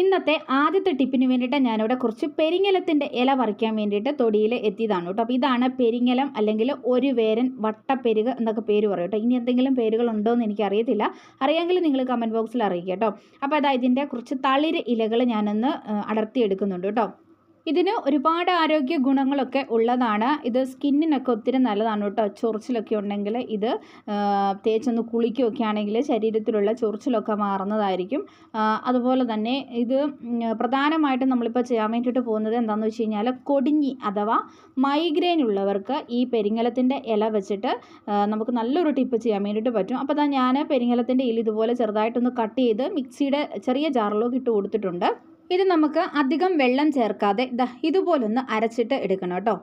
ഇന്നത്തെ ആദ്യത്തെ ടിപ്പിന് വേണ്ടിയിട്ട് ഞാനിവിടെ കുറച്ച് പെരിങ്ങലത്തിന്റെ ഇല പറിക്കാൻ വേണ്ടിയിട്ട് തൊടിയിൽ എത്തിയതാണ് കേട്ടോ. അപ്പോൾ ഇതാണ് പെരിങ്ങലം അല്ലെങ്കിൽ ഒരു വേരൻ വട്ടപ്പെരുക എന്നൊക്കെ പേര് പറയും കേട്ടോ. ഇനി എന്തെങ്കിലും പേരുകൾ ഉണ്ടോ എന്ന് എനിക്കറിയത്തില്ല. അറിയാമെങ്കിൽ നിങ്ങൾ കമന്റ് ബോക്സിൽ അറിയിക്കുക കേട്ടോ. അപ്പോൾ അതായത് ഇതിന്റെ കുറച്ച് തളിര് ഇലകൾ ഞാനൊന്ന് അടർത്തി എടുക്കുന്നുണ്ട് കേട്ടോ. ഇതിന് ഒരുപാട് ആരോഗ്യ ഗുണങ്ങളൊക്കെ ഉള്ളതാണ്. ഇത് സ്കിന്നിനൊക്കെ ഒത്തിരി നല്ലതാണ് കേട്ടോ. ചൊറിച്ചിലൊക്കെ ഉണ്ടെങ്കിൽ ഇത് തേച്ചൊന്ന് കുളിക്കുകയൊക്കെ ആണെങ്കിൽ ശരീരത്തിലുള്ള ചൊറിച്ചിലൊക്കെ മാറുന്നതായിരിക്കും. അതുപോലെ തന്നെ ഇത് പ്രധാനമായിട്ടും നമ്മളിപ്പോൾ ചെയ്യാൻ വേണ്ടിയിട്ട് പോകുന്നത് എന്താണെന്ന് വെച്ച് കഴിഞ്ഞാൽ കൊടിഞ്ഞി അഥവാ മൈഗ്രെയിൻ ഉള്ളവർക്ക് ഈ പെരിങ്ങലത്തിന്റെ ഇല വെച്ചിട്ട് നമുക്ക് നല്ലൊരു ടിപ്പ് ചെയ്യാൻ വേണ്ടിയിട്ട് പറ്റും. അപ്പോൾ ഞാൻ പെരിങ്ങലത്തിന്റെ ഇല ഇതുപോലെ ചെറുതായിട്ടൊന്ന് കട്ട് ചെയ്ത് മിക്സിയുടെ ചെറിയ ജാറിലോക്ക് ഇട്ട് കൊടുത്തിട്ടുണ്ട്. ഇത് നമുക്ക് അധികം വെള്ളം ചേർക്കാതെ ദാ ഇതുപോലൊന്ന് അരച്ചിട്ട് എടുക്കണം കേട്ടോ.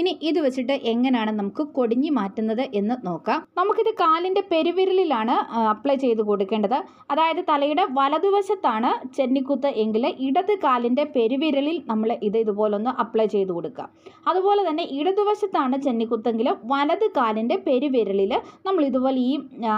ഇനി ഇത് വെച്ചിട്ട് എങ്ങനെയാണ് നമുക്ക് കൊടിഞ്ഞി മാറ്റുന്നത് എന്ന് നോക്കാം. നമുക്കിത് കാലിന്റെ പെരുവിരലിലാണ് അപ്ലൈ ചെയ്ത് കൊടുക്കേണ്ടത്. അതായത് തലയുടെ വലതുവശത്താണ് ചെന്നിക്കുത്ത് എങ്കിൽ ഇടത് കാലിന്റെ പെരുവിരലിൽ നമ്മൾ ഇത് ഇതുപോലൊന്ന് അപ്ലൈ ചെയ്ത് കൊടുക്കുക. അതുപോലെ തന്നെ ഇടതുവശത്താണ് ചെന്നിക്കുത്തെങ്കിൽ വലത് കാലിന്റെ പെരുവിരലിൽ നമ്മൾ ഇതുപോലെ ഈ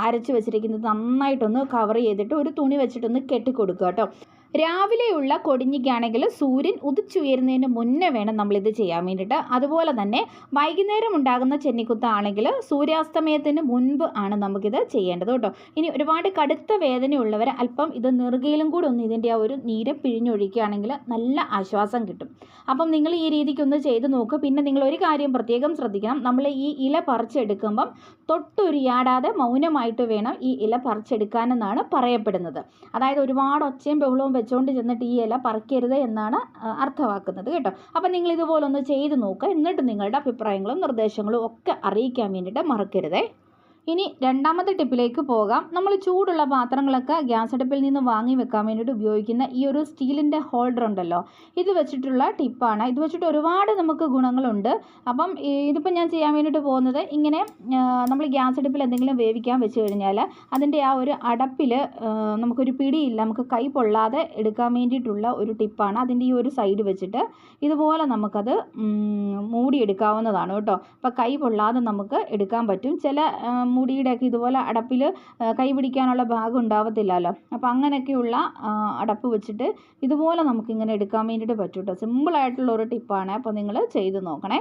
അരച്ച് വെച്ചിരിക്കുന്നത് നന്നായിട്ടൊന്ന് കവർ ചെയ്തിട്ട് ഒരു തുണി വെച്ചിട്ടൊന്ന് കെട്ടിക്കൊടുക്കുക കേട്ടോ. രാവിലെയുള്ള കൊടിഞ്ഞിക്കാണെങ്കിൽ സൂര്യൻ ഉദിച്ചുയരുന്നതിന് മുന്നേ വേണം നമ്മളിത് ചെയ്യാൻ വേണ്ടിയിട്ട്. അതുപോലെ തന്നെ വൈകുന്നേരം ഉണ്ടാകുന്ന ചെന്നിക്കുത്താണെങ്കിൽ സൂര്യാസ്തമയത്തിന് മുൻപ് ആണ് നമുക്കിത് ചെയ്യേണ്ടത് കേട്ടോ. ഇനി ഒരുപാട് കടുത്ത വേദനയുള്ളവർ അല്പം ഇത് നെറുകയിലും കൂടെ ഒന്ന് ഇതിന്റെ ആ ഒരു നീര് പിഴിഞ്ഞൊഴിക്കുകയാണെങ്കിൽ നല്ല ആശ്വാസം കിട്ടും. അപ്പം നിങ്ങൾ ഈ രീതിക്കൊന്ന് ചെയ്ത് നോക്കുക പിന്നെ നിങ്ങൾ ഒരു കാര്യം പ്രത്യേകം ശ്രദ്ധിക്കണം. നമ്മൾ ഈ ഇല പറിച്ചെടുക്കുമ്പം തൊട്ടുരിയാടാതെ മൗനമായിട്ട് വേണം ഈ ഇല പറിച്ചെടുക്കാനെന്നാണ് പറയപ്പെടുന്നത്. അതായത് ഒരുപാട് ഒച്ചയും ബഹളവും വെച്ചുകൊണ്ട് ചെന്നിട്ട് ഈ ഇല പറിക്കരുത് എന്നാണ് അർത്ഥമാക്കുന്നത് കേട്ടോ. അപ്പം നിങ്ങൾ ഇതുപോലൊന്ന് ചെയ്ത് നോക്കുക എന്നിട്ട് നിങ്ങളുടെ അഭിപ്രായങ്ങളും നിർദ്ദേശങ്ങളും ഒക്കെ അറിയിക്കാൻ വേണ്ടിയിട്ട് മറക്കരുതേ. ഇനി രണ്ടാമത്തെ ടിപ്പിലേക്ക് പോകാം. നമ്മൾ ചൂടുള്ള പാത്രങ്ങളൊക്കെ ഗ്യാസ് അടുപ്പിൽ നിന്ന് വാങ്ങി വെക്കാൻ വേണ്ടിയിട്ട് ഉപയോഗിക്കുന്ന ഈ ഒരു സ്റ്റീലിന്റെ ഹോൾഡർ ഉണ്ടല്ലോ. ഇത് വെച്ചിട്ടുള്ള ടിപ്പാണ്. ഇത് വെച്ചിട്ട് ഒരുപാട് നമുക്ക് ഗുണങ്ങളുണ്ട്. അപ്പം ഇതിപ്പോൾ ഞാൻ ചെയ്യാൻ വേണ്ടിയിട്ട് പോകുന്നത് ഇങ്ങനെ നമ്മൾ ഗ്യാസ് അടുപ്പിൽ എന്തെങ്കിലും വേവിക്കാൻ വെച്ച് കഴിഞ്ഞാൽ അതിന്റെ ആ ഒരു അടപ്പിൽ നമുക്കൊരു പിടിയില്ല. നമുക്ക് കൈ പൊള്ളാതെ എടുക്കാൻ വേണ്ടിയിട്ടുള്ള ഒരു ടിപ്പാണ്. അതിന്റെ ഈ ഒരു സൈഡ് വെച്ചിട്ട് ഇതുപോലെ നമുക്കത് മൂടിയെടുക്കാവുന്നതാണ് കേട്ടോ. അപ്പോൾ കൈ പൊള്ളാതെ നമുക്ക് എടുക്കാൻ പറ്റും. ചില മുടിയുടെയൊക്കെ ഇതുപോലെ അടപ്പിൽ കൈ പിടിക്കാനുള്ള ഭാഗം ഉണ്ടാവത്തില്ലല്ലോ അപ്പോൾ അങ്ങനെയൊക്കെയുള്ള അടപ്പ് വെച്ചിട്ട് ഇതുപോലെ നമുക്കിങ്ങനെ എടുക്കാൻ വേണ്ടിയിട്ട് പറ്റും കേട്ടോ സിമ്പിളായിട്ടുള്ള ഒരു ടിപ്പാണ്. അപ്പോൾ നിങ്ങൾ ചെയ്ത് നോക്കണേ.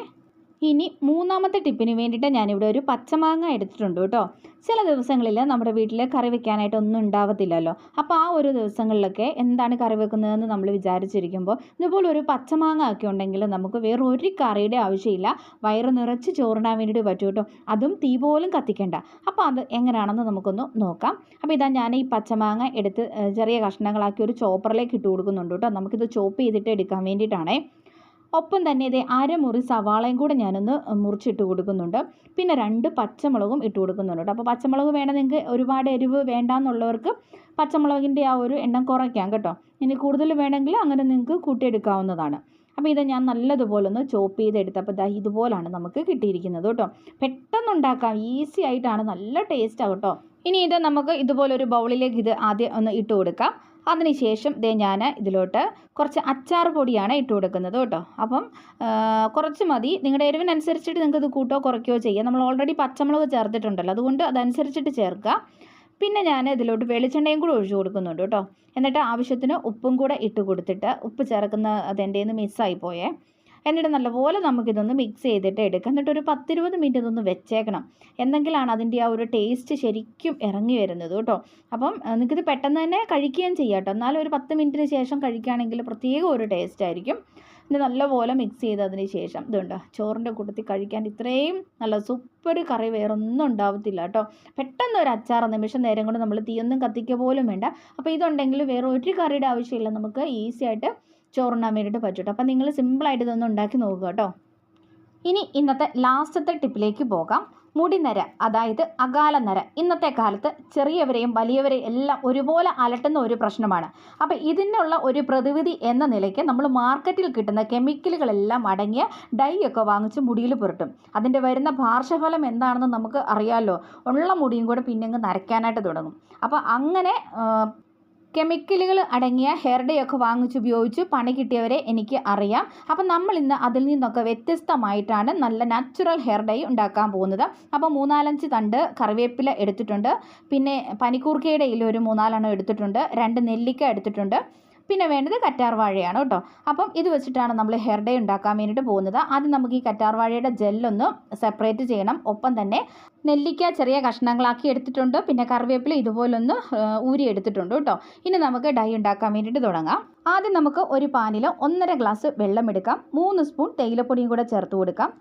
ഇനി മൂന്നാമത്തെ ടിപ്പിന് വേണ്ടിയിട്ട് ഞാനിവിടെ ഒരു പച്ചമാങ്ങ എടുത്തിട്ടുണ്ട് കേട്ടോ. ചില ദിവസങ്ങളിൽ നമ്മുടെ വീട്ടിൽ കറി വെക്കാനായിട്ട് ഒന്നും ഉണ്ടാവത്തില്ലല്ലോ. അപ്പോൾ ആ ഒരു ദിവസങ്ങളിലൊക്കെ എന്താണ് കറി വെക്കുന്നതെന്ന് നമ്മൾ വിചാരിച്ചിരിക്കുമ്പോൾ ഇതുപോലെ ഒരു പച്ചമാങ്ങ ഒക്കെ ഉണ്ടെങ്കിൽ നമുക്ക് വേറെ ഒരു കറിയുടെ ആവശ്യമില്ല. വയറ് നിറച്ച് ചോറിടാൻ വേണ്ടിയിട്ട് പറ്റും കേട്ടോ. അതും തീ പോലും കത്തിക്കേണ്ട. അപ്പോൾ അത് എങ്ങനെയാണെന്ന് നമുക്കൊന്ന് നോക്കാം. അപ്പോൾ ഇതാ ഞാൻ ഈ പച്ചമാങ്ങ എടുത്ത് ചെറിയ കഷ്ണങ്ങളാക്കി ഒരു ചോപ്പറിലേക്ക് ഇട്ട് കൊടുക്കുന്നുണ്ട് കേട്ടോ. നമുക്കിത് ചോപ്പ് ചെയ്തിട്ട് എടുക്കാൻ വേണ്ടിയിട്ടാണേ. ഒപ്പം തന്നെ ഇതേ അരമുറി സവാളയും കൂടെ ഞാനൊന്ന് മുറിച്ചിട്ട് കൊടുക്കുന്നുണ്ട്. പിന്നെ രണ്ട് പച്ചമുളകും ഇട്ട് കൊടുക്കുന്നുണ്ട് അപ്പോൾ പച്ചമുളക് വേണം നിങ്ങൾക്ക് ഒരുപാട് എരിവ് വേണ്ടാന്നുള്ളവർക്ക് പച്ചമുളകിന്റെ ആ ഒരു എണ്ണം കുറയ്ക്കാം കേട്ടോ. ഇനി കൂടുതൽ വേണമെങ്കിൽ അങ്ങനെ നിങ്ങൾക്ക് കൂട്ടിയെടുക്കാവുന്നതാണ്. അപ്പോൾ ഇത് ഞാൻ നല്ലതുപോലെ ഒന്ന് ചോപ്പ് ചെയ്തെടുത്തപ്പോൾ ദാ ഇതുപോലാണ് നമുക്ക് കിട്ടിയിരിക്കുന്നത് കേട്ടോ. പെട്ടെന്ന് ഉണ്ടാക്കാം ഈസി ആയിട്ടാണ്. നല്ല ടേസ്റ്റാണ് കേട്ടോ. ഇനി ഇത് നമുക്ക് ഇതുപോലൊരു ബൗളിലേക്ക് ഇത് ആദ്യം ഒന്ന് ഇട്ട് കൊടുക്കാം. അതിനുശേഷം ദേ ഞാൻ ഇതിലോട്ട് കുറച്ച് അച്ചാർ പൊടിയാണ് ഇട്ട് കൊടുക്കുന്നത് കേട്ടോ. അപ്പം കുറച്ച് മതി. നിങ്ങളുടെ എരിവിനനുസരിച്ചിട്ട് നിങ്ങൾക്ക് ഇത് കൂട്ടോ കുറയ്ക്കുകയോ ചെയ്യാം. നമ്മൾ ഓൾറെഡി പച്ചമുളക് ചേർത്തിട്ടുണ്ടല്ലോ. അതുകൊണ്ട് അതനുസരിച്ചിട്ട് ചേർക്കുക. പിന്നെ ഞാൻ ഇതിലോട്ട് വെളിച്ചെണ്ണയും കൂടെ ഒഴിച്ചു കൊടുക്കുന്നുണ്ട് കേട്ടോ. എന്നിട്ട് ആവശ്യത്തിന് ഉപ്പും കൂടെ ഇട്ട് കൊടുത്തിട്ട് ഉപ്പ് ചേർക്കുന്ന അതെന്റെ നിന്ന് മിസ്സായി പോയേ. എന്നിട്ട് നല്ലപോലെ നമുക്കിതൊന്ന് മിക്സ് ചെയ്തിട്ട് എടുക്കാം. എന്നിട്ട് ഒരു പത്തിരുപത് മിനിറ്റ് ഇതൊന്ന് വെച്ചേക്കണം. എന്തെങ്കിലാണ് അതിന്റെ ആ ഒരു ടേസ്റ്റ് ശരിക്കും ഇറങ്ങി വരുന്നത് കേട്ടോ. അപ്പം നിങ്ങൾക്കിത് പെട്ടെന്ന് തന്നെ കഴിക്കുകയും ചെയ്യാം കേട്ടോ. എന്നാലും ഒരു പത്ത് മിനിറ്റിന് ശേഷം കഴിക്കുകയാണെങ്കിൽ പ്രത്യേക ഒരു ടേസ്റ്റ് ആയിരിക്കും. ഇത് നല്ലപോലെ മിക്സ് ചെയ്തതിന് ശേഷം ഇതുണ്ട് ചോറിന്റെ കൂട്ടത്തിൽ കഴിക്കാൻ ഇത്രയും നല്ല സൂപ്പർ കറി വേറെ ഒന്നും ഉണ്ടാവത്തില്ല കേട്ടോ. പെട്ടെന്ന് ഒരു അച്ചാർ നിമിഷം നേരം കൊണ്ട് നമ്മൾ തീയൊന്നും കത്തിക്കുക പോലും വേണ്ട. അപ്പോൾ ഇതുണ്ടെങ്കിൽ വേറെ ഒരു കറിയുടെ ആവശ്യമില്ല. നമുക്ക് ഈസി ആയിട്ട് ചോറുണ്ണാൻ വേണ്ടിയിട്ട് പറ്റും കേട്ടോ അപ്പോൾ നിങ്ങൾ സിമ്പിളായിട്ട് ഇതൊന്ന് ഉണ്ടാക്കി നോക്കുക കേട്ടോ ഇനി ഇന്നത്തെ ലാസ്റ്റത്തെ ടിപ്പിലേക്ക് പോകാം. മുടിനര അതായത് അകാല നര ഇന്നത്തെ കാലത്ത് ചെറിയവരെയും വലിയവരെയും എല്ലാം ഒരുപോലെ അലട്ടുന്ന ഒരു പ്രശ്നമാണ്. അപ്പോൾ ഇതിനുള്ള ഒരു പ്രതിവിധി എന്ന നിലയ്ക്ക് നമ്മൾ മാർക്കറ്റിൽ കിട്ടുന്ന കെമിക്കലുകളെല്ലാം അടങ്ങിയ ഡൈ ഒക്കെ വാങ്ങിച്ച് മുടിയിൽ പുരട്ടും. അതിന്റെ വരുന്ന പാർശ്വഫലം എന്താണെന്ന് നമുക്ക് അറിയാമല്ലോ ഉള്ള മുടിയും കൂടെ പിന്നെ അങ്ങ് നരയ്ക്കാനായിട്ട് തുടങ്ങും. അപ്പോൾ അങ്ങനെ കെമിക്കലുകൾ അടങ്ങിയ ഹെയർ ഡേ ഒക്കെ വാങ്ങിച്ചുപയോഗിച്ച് പണി കിട്ടിയവരെ എനിക്ക് അറിയാം. അപ്പം നമ്മൾ ഇന്ന് അതിൽ നിന്നൊക്കെ വ്യത്യസ്തമായിട്ടാണ് നല്ല നാച്ചുറൽ ഹെയർ ഡേ ഉണ്ടാക്കാൻ പോകുന്നത്. അപ്പോൾ മൂന്നാലഞ്ച് തണ്ട് കറിവേപ്പില എടുത്തിട്ടുണ്ട്. പിന്നെ പനിക്കൂർക്കയുടെ ഇല ഒരു മൂന്നാലെണ്ണം എടുത്തിട്ടുണ്ട്. രണ്ട് നെല്ലിക്ക എടുത്തിട്ടുണ്ട്. പിന്നെ വേണ്ടത് കറ്റാർ വാഴയാണ് കേട്ടോ. അപ്പം ഇത് വെച്ചിട്ടാണ് നമ്മൾ ഹെയർ ഡേ ഉണ്ടാക്കാൻ വേണ്ടിയിട്ട് പോകുന്നത്. ആദ്യം നമുക്ക് ഈ കറ്റാർ വാഴയുടെ ജെല്ലൊന്ന് സെപ്പറേറ്റ് ചെയ്യണം. ഒപ്പം തന്നെ നെല്ലിക്ക ചെറിയ കഷ്ണങ്ങളാക്കി എടുത്തിട്ടുണ്ട്. പിന്നെ കറിവേപ്പില ഇതുപോലൊന്ന് ഊരി എടുത്തിട്ടുണ്ട് കേട്ടോ. ഇനി നമുക്ക് ഡൈ ഉണ്ടാക്കാൻ വേണ്ടിയിട്ട് തുടങ്ങാം. ആദ്യം നമുക്ക് ഒരു പാനിൽ ഒന്നര ഗ്ലാസ് വെള്ളം എടുക്കാം. മൂന്ന് സ്പൂൺ തേയിലപ്പൊടിയും കൂടെ ചേർത്ത് കൊടുക്കാം.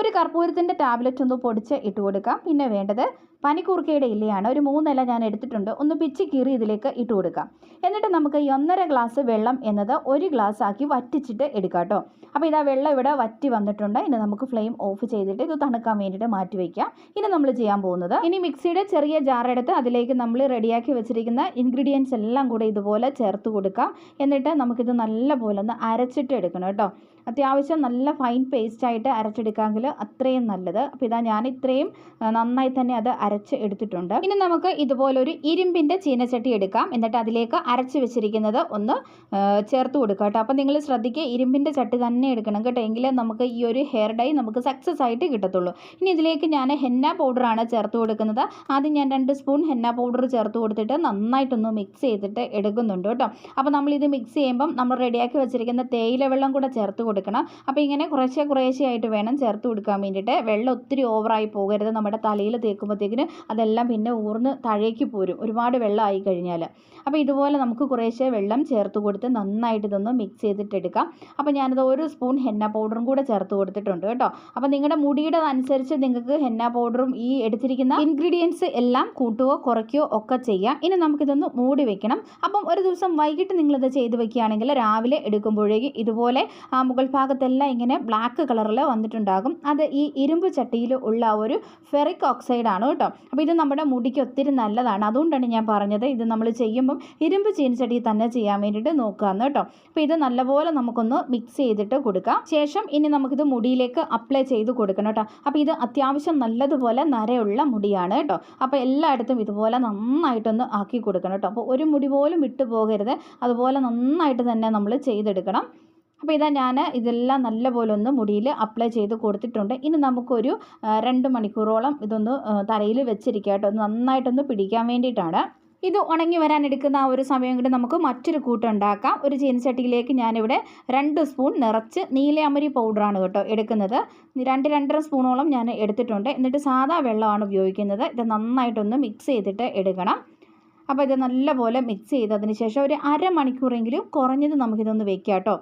ഒരു കർപ്പൂരത്തിന്റെ ടാബ്ലറ്റ് ഒന്ന് പൊടിച്ച് ഇട്ട് കൊടുക്കാം. പിന്നെ വേണ്ടത് പനിക്കൂർക്കയുടെ ഇലയാണ്. ഒരു മൂന്നില ഞാൻ എടുത്തിട്ടുണ്ട്. ഒന്ന് പിച്ചി കീറി ഇതിലേക്ക് ഇട്ട് കൊടുക്കാം. എന്നിട്ട് നമുക്ക് ഈ ഒന്നര ഗ്ലാസ് വെള്ളം എന്നത് ഒരു ഗ്ലാസ് ആക്കി വറ്റിച്ചിട്ട് എടുക്കാം കേട്ടോ. അപ്പോൾ ഇതാ വെള്ളം ഇവിടെ വറ്റി വന്നിട്ടുണ്ട്. ഇനി നമുക്ക് ഫ്ലെയിം ഓഫ് ചെയ്തിട്ട് ഇത് തണുക്കാൻ വേണ്ടിയിട്ട് മാറ്റി വയ്ക്കാം ഇനി നമ്മൾ ചെയ്യാൻ പോകുന്നത് ഇനി മിക്സിയുടെ ചെറിയ ജാർ എടുത്ത് അതിലേക്ക് നമ്മൾ റെഡിയാക്കി വെച്ചിരിക്കുന്ന ഇൻഗ്രീഡിയൻസ് എല്ലാം കൂടെ ഇതുപോലെ ചേർത്ത് കൊടുക്കാം. എന്നിട്ട് നമുക്കിത് നല്ല പോലെ ഒന്ന് അരച്ചിട്ട് എടുക്കണം കേട്ടോ. അത്യാവശ്യം നല്ല ഫൈൻ പേസ്റ്റ് ആയിട്ട് അരച്ചെടുക്കാമെങ്കിൽ അത്രയും നല്ലത്. അപ്പോൾ ഇതാ ഞാൻ ഇത്രയും നന്നായി തന്നെ അത് അരച്ച് എടുത്തിട്ടുണ്ട്. ഇനി നമുക്ക് ഇതുപോലൊരു ഇരുമ്പിന്റെ ചീനച്ചട്ടി എടുക്കാം. എന്നിട്ട് അതിലേക്ക് അരച്ച് വെച്ചിരിക്കുന്നത് ഒന്ന് ചേർത്ത് കൊടുക്കുക കേട്ടോ. അപ്പോൾ നിങ്ങൾ ശ്രദ്ധിക്കുക ഇരുമ്പിന്റെ ചട്ടി തന്നെ എടുക്കണം കേട്ടോ. എങ്കിലേ നമുക്ക് ഈ ഒരു ഹെയർ ഡൈ നമുക്ക് സക്സസ് ആയിട്ട് കിട്ടത്തുള്ളൂ. ഇനി ഇതിലേക്ക് ഞാൻ ഹെന്ന പൗഡറാണ് ചേർത്ത് കൊടുക്കുന്നത്. ആദ്യം ഞാൻ രണ്ട് സ്പൂൺ ഹെന്ന പൗഡർ ചേർത്ത് കൊടുത്തിട്ട് നന്നായിട്ടൊന്ന് മിക്സ് ചെയ്തിട്ട് എടുക്കുന്നുണ്ട് കേട്ടോ. അപ്പോൾ നമ്മളിത് മിക്സ് ചെയ്യുമ്പം നമ്മൾ റെഡിയാക്കി വെച്ചിരിക്കുന്ന തേയില വെള്ളം കൂടെ ചേർത്ത് കൊടുക്കണം. അപ്പോൾ ഇങ്ങനെ കുറേശ്ശെ കുറേശ്ശെ ആയിട്ട് വേണം ചേർത്ത് കൊടുക്കാൻ വേണ്ടിയിട്ട്. വെള്ളം ഒത്തിരി ഓവറായി പോകരുത്. നമ്മുടെ തലയിൽ തേക്കുമ്പോഴത്തേക്കിന് അതെല്ലാം പിന്നെ ഊർന്ന് താഴേക്ക് പോരും. ഒരുപാട് വെള്ളം ആയി കഴിഞ്ഞാൽ അപ്പോൾ ഇതുപോലെ നമുക്ക് കുറേശ്ശെ വെള്ളം ചേർത്ത് കൊടുത്ത് നന്നായിട്ട് ഇതൊന്ന് മിക്സ് ചെയ്തിട്ടെടുക്കാം. അപ്പോൾ ഞാനത് ഒരു സ്പൂൺ ഹെന്ന പൗഡറും കൂടെ ചേർത്ത് കൊടുത്തിട്ടുണ്ട് കേട്ടോ. അപ്പോൾ നിങ്ങളുടെ മുടിയുടെ അനുസരിച്ച് നിങ്ങൾക്ക് ഹെന്ന പൗഡറും ഈ എടുത്തിരിക്കുന്ന ഇൻഗ്രീഡിയൻസ് എല്ലാം കൂട്ടുകയോ കുറയ്ക്കുകയോ ഒക്കെ ചെയ്യാം. ഇനി നമുക്കിതൊന്ന് മൂടി വെക്കണം. അപ്പം ഒരു ദിവസം വൈകിട്ട് നിങ്ങളിത് ചെയ്ത് വെക്കുകയാണെങ്കിൽ രാവിലെ എടുക്കുമ്പോഴേക്കും ഇതുപോലെ ആ മുകൾ ഭാഗത്തെല്ലാം ഇങ്ങനെ ബ്ലാക്ക് കളറിൽ വന്നിട്ടുണ്ടാകും. അത് ഈ ഇരുമ്പ് ചട്ടിയിൽ ഉള്ള ഒരു ഫെറിക് ഓക്സൈഡ് ആണ് കേട്ടോ. അപ്പോൾ ഇത് നമ്മുടെ മുടിക്ക് ഒത്തിരി നല്ലതാണ്. അതുകൊണ്ടാണ് ഞാൻ പറഞ്ഞത് ഇത് നമ്മൾ ചെയ്യുമ്പം ഇരുമ്പ് ചീനിച്ചട്ടി തന്നെ ചെയ്യാൻ വേണ്ടിയിട്ട് നോക്കുകയെന്ന് കേട്ടോ. അപ്പോൾ ഇത് നല്ലപോലെ നമുക്കൊന്ന് മിക്സ് ചെയ്തിട്ട് കൊടുക്കാം. ശേഷം ഇനി നമുക്കിത് മുടിയിലേക്ക് അപ്ലൈ ചെയ്ത് കൊടുക്കണം കേട്ടോ. അപ്പോൾ ഇത് അത്യാവശ്യം നല്ലതുപോലെ നരയുള്ള മുടിയാണ് കേട്ടോ. അപ്പോൾ എല്ലായിടത്തും ഇതുപോലെ നന്നായിട്ടൊന്ന് ആക്കി കൊടുക്കണം കേട്ടോ. അപ്പോൾ ഒരു മുടി പോലും വിട്ടു പോകരുത്. അതുപോലെ നന്നായിട്ട് തന്നെ നമ്മൾ ചെയ്തെടുക്കണം. അപ്പോൾ ഇതാ ഞാൻ ഇതെല്ലാം നല്ലപോലെ ഒന്ന് മുടിയിൽ അപ്ലൈ ചെയ്ത് കൊടുത്തിട്ടുണ്ട്. ഇനി നമുക്കൊരു രണ്ട് മണിക്കൂറോളം ഇതൊന്ന് തലയിൽ വെച്ചിരിക്കുക കേട്ടോ. ഒന്ന് നന്നായിട്ടൊന്ന് പിടിക്കാൻ വേണ്ടിയിട്ടാണ്. ഇത് ഉണങ്ങി വരാൻ എടുക്കുന്ന ആ ഒരു സമയം കൊണ്ട് നമുക്ക് മറ്റൊരു കൂട്ടുണ്ടാക്കാം ഒരു ചീനച്ചട്ടിയിലേക്ക് ഞാനിവിടെ രണ്ട് സ്പൂൺ നിറച്ച് നീലയമരി പൗഡറാണ് കേട്ടോ എടുക്കുന്നത്. രണ്ട് രണ്ടര സ്പൂണോളം ഞാൻ എടുത്തിട്ടുണ്ട്. എന്നിട്ട് സാധാ വെള്ളമാണ് ഉപയോഗിക്കുന്നത്. ഇത് നന്നായിട്ടൊന്ന് മിക്സ് ചെയ്തിട്ട് എടുക്കണം. അപ്പോൾ ഇത് നല്ലപോലെ മിക്സ് ചെയ്തതിന് ശേഷം ഒരു അരമണിക്കൂറെങ്കിലും കുറഞ്ഞത് നമുക്കിതൊന്ന് വെക്കാം കേട്ടോ.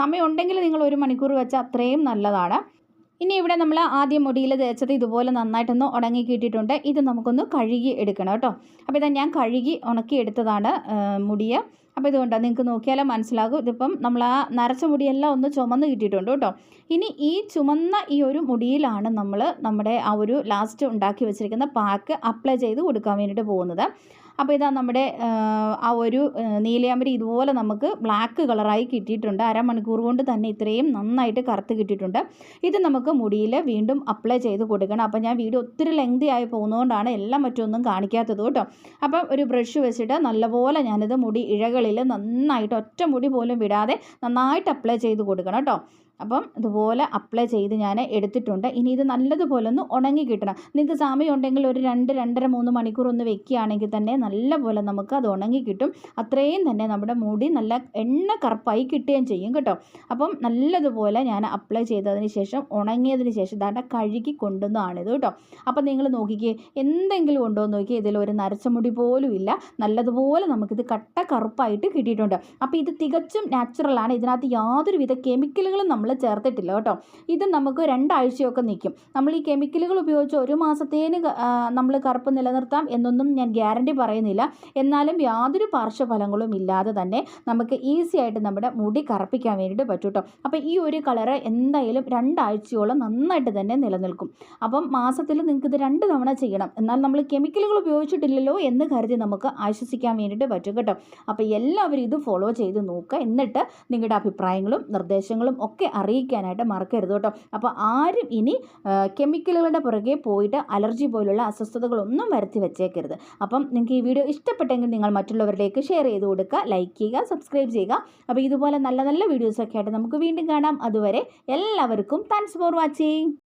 സമയമുണ്ടെങ്കിൽ നിങ്ങൾ ഒരു മണിക്കൂർ വെച്ചാൽ അത്രയും നല്ലതാണ്. ഇനി ഇവിടെ നമ്മൾ ആദ്യം മുടിയിൽ തേച്ചത് ഇതുപോലെ നന്നായിട്ടൊന്ന് ഉണങ്ങി കിട്ടിയിട്ടുണ്ട്. ഇത് നമുക്കൊന്ന് കഴുകി എടുക്കണം കേട്ടോ. അപ്പോൾ ഇതാ ഞാൻ കഴുകി ഉണക്കി എടുത്തതാണ് മുടിയെ. അപ്പോൾ ഇതുകൊണ്ട് നിങ്ങൾക്ക് നോക്കിയാലേ മനസ്സിലാകും. ഇതിപ്പം നമ്മൾ ആ നരച്ച മുടിയെല്ലാം ഒന്ന് ചുമന്ന് കിട്ടിയിട്ടുണ്ട് കേട്ടോ. ഇനി ഈ ചുമന്ന ഈ ഒരു മുടിയിലാണ് നമ്മൾ നമ്മുടെ ആ ഒരു ലാസ്റ്റ് ഉണ്ടാക്കി വെച്ചിരിക്കുന്ന പാക്ക് അപ്ലൈ ചെയ്ത് കൊടുക്കാൻ വേണ്ടിയിട്ട് പോകുന്നത്. അപ്പോൾ ഇതാ നമ്മുടെ ആ, ഒരു നീലയാമ്പരി ഇതുപോലെ നമുക്ക് ബ്ലാക്ക് കളറായി കിട്ടിയിട്ടുണ്ട്. അരമണിക്കൂർ കൊണ്ട് തന്നെ ഇത്രയും നന്നായിട്ട് കറുത്ത് കിട്ടിയിട്ടുണ്ട്. ഇത് നമുക്ക് മുടിയിൽ വീണ്ടും അപ്ലൈ ചെയ്ത് കൊടുക്കണം. അപ്പോൾ ഞാൻ വീഡിയോ ഒത്തിരി ലെങ്തി ആയി പോകുന്നതുകൊണ്ടാണ് എല്ലാം മറ്റൊന്നും കാണിക്കാത്തത് കേട്ടോ. അപ്പം ഒരു ബ്രഷ് വെച്ചിട്ട് നല്ലപോലെ ഞാനിത് മുടി ഇഴകളിൽ നന്നായിട്ട് ഒറ്റ മുടി പോലും വിടാതെ നന്നായിട്ട് അപ്ലൈ ചെയ്ത് കൊടുക്കണം കേട്ടോ. അപ്പം ഇതുപോലെ അപ്ലൈ ചെയ്ത് ഞാൻ എടുത്തിട്ടുണ്ട്. ഇനി ഇത് നല്ലതുപോലെ ഒന്ന് ഉണങ്ങി കിട്ടണം. നിങ്ങൾക്ക് സമയം ഉണ്ടെങ്കിൽ ഒരു രണ്ട് രണ്ടര മൂന്ന് മണിക്കൂർ ഒന്ന് വെക്കുകയാണെങ്കിൽ തന്നെ നല്ലപോലെ നമുക്ക് അത് ഉണങ്ങി കിട്ടും. അത്രയും തന്നെ നമ്മുടെ മുടി നല്ല എണ്ണ കറുപ്പായി കിട്ടുകയും ചെയ്യും കേട്ടോ. അപ്പം നല്ലതുപോലെ ഞാൻ അപ്ലൈ ചെയ്തതിന് ശേഷം ഉണങ്ങിയതിന് ശേഷം ദാണ്ട കഴുകി കൊണ്ടുവന്നതാണിത് കേട്ടോ. അപ്പം നിങ്ങൾ നോക്കിക്കേ എന്തെങ്കിലും ഉണ്ടോ എന്ന് നോക്കിയാൽ ഇതിൽ ഒരു നരച്ച മുടി പോലും ഇല്ല. നല്ലതുപോലെ നമുക്കിത് കട്ട കറുപ്പായിട്ട് കിട്ടിയിട്ടുണ്ട്. അപ്പോൾ ഇത് തികച്ചും നാച്ചുറലാണ് ഇതിനകത്ത് യാതൊരുവിധ കെമിക്കലുകളും നമ്മൾ ചേർത്തിട്ടില്ല കേട്ടോ. ഇത് നമുക്ക് രണ്ടാഴ്ചയൊക്കെ നിൽക്കും നമ്മൾ ഈ കെമിക്കലുകൾ ഉപയോഗിച്ച് ഒരു മാസത്തേന് നമ്മൾ കറുപ്പ് നിലനിർത്താം എന്നൊന്നും ഞാൻ ഗ്യാരണ്ടി പറയുന്നില്ല. എന്നാലും യാതൊരു പാർശ്വഫലങ്ങളും ഇല്ലാതെ തന്നെ നമുക്ക് ഈസി ആയിട്ട് നമ്മുടെ മുടി കറുപ്പിക്കാൻ വേണ്ടിയിട്ട് പറ്റും കേട്ടോ. അപ്പോൾ ഈ ഒരു കളറ് എന്തായാലും രണ്ടാഴ്ചയോളം നന്നായിട്ട് തന്നെ നിലനിൽക്കും. അപ്പം മാസത്തിൽ നിങ്ങൾക്ക് ഇത് രണ്ട് തവണ ചെയ്യണം. എന്നാൽ നമ്മൾ കെമിക്കലുകൾ ഉപയോഗിച്ചിട്ടില്ലല്ലോ എന്ന് കരുതി നമുക്ക് ആശ്വസിക്കാൻ വേണ്ടിയിട്ട് പറ്റും കേട്ടോ. അപ്പോൾ എല്ലാവരും ഇത് ഫോളോ ചെയ്ത് നോക്കുക. എന്നിട്ട് നിങ്ങളുടെ അഭിപ്രായങ്ങളും നിർദ്ദേശങ്ങളും ഒക്കെ അറിയിക്കാനായിട്ട് മറക്കരുത് കേട്ടോ. അപ്പോൾ ആരും ഇനി കെമിക്കലുകളുടെ പുറകെ പോയിട്ട് അലർജി പോലുള്ള അസ്വസ്ഥതകളൊന്നും വരുത്തി വെച്ചേക്കരുത്. അപ്പം നിങ്ങൾക്ക് ഈ വീഡിയോ ഇഷ്ടപ്പെട്ടെങ്കിൽ നിങ്ങൾ മറ്റുള്ളവരിലേക്ക് ഷെയർ ചെയ്ത് കൊടുക്കുക ലൈക്ക് ചെയ്യുക സബ്സ്ക്രൈബ് ചെയ്യുക. അപ്പോൾ ഇതുപോലെ നല്ല നല്ല വീഡിയോസൊക്കെ ആയിട്ട് നമുക്ക് വീണ്ടും കാണാം. അതുവരെ എല്ലാവർക്കും താങ്ക്സ് ഫോർ വാച്ചിങ്.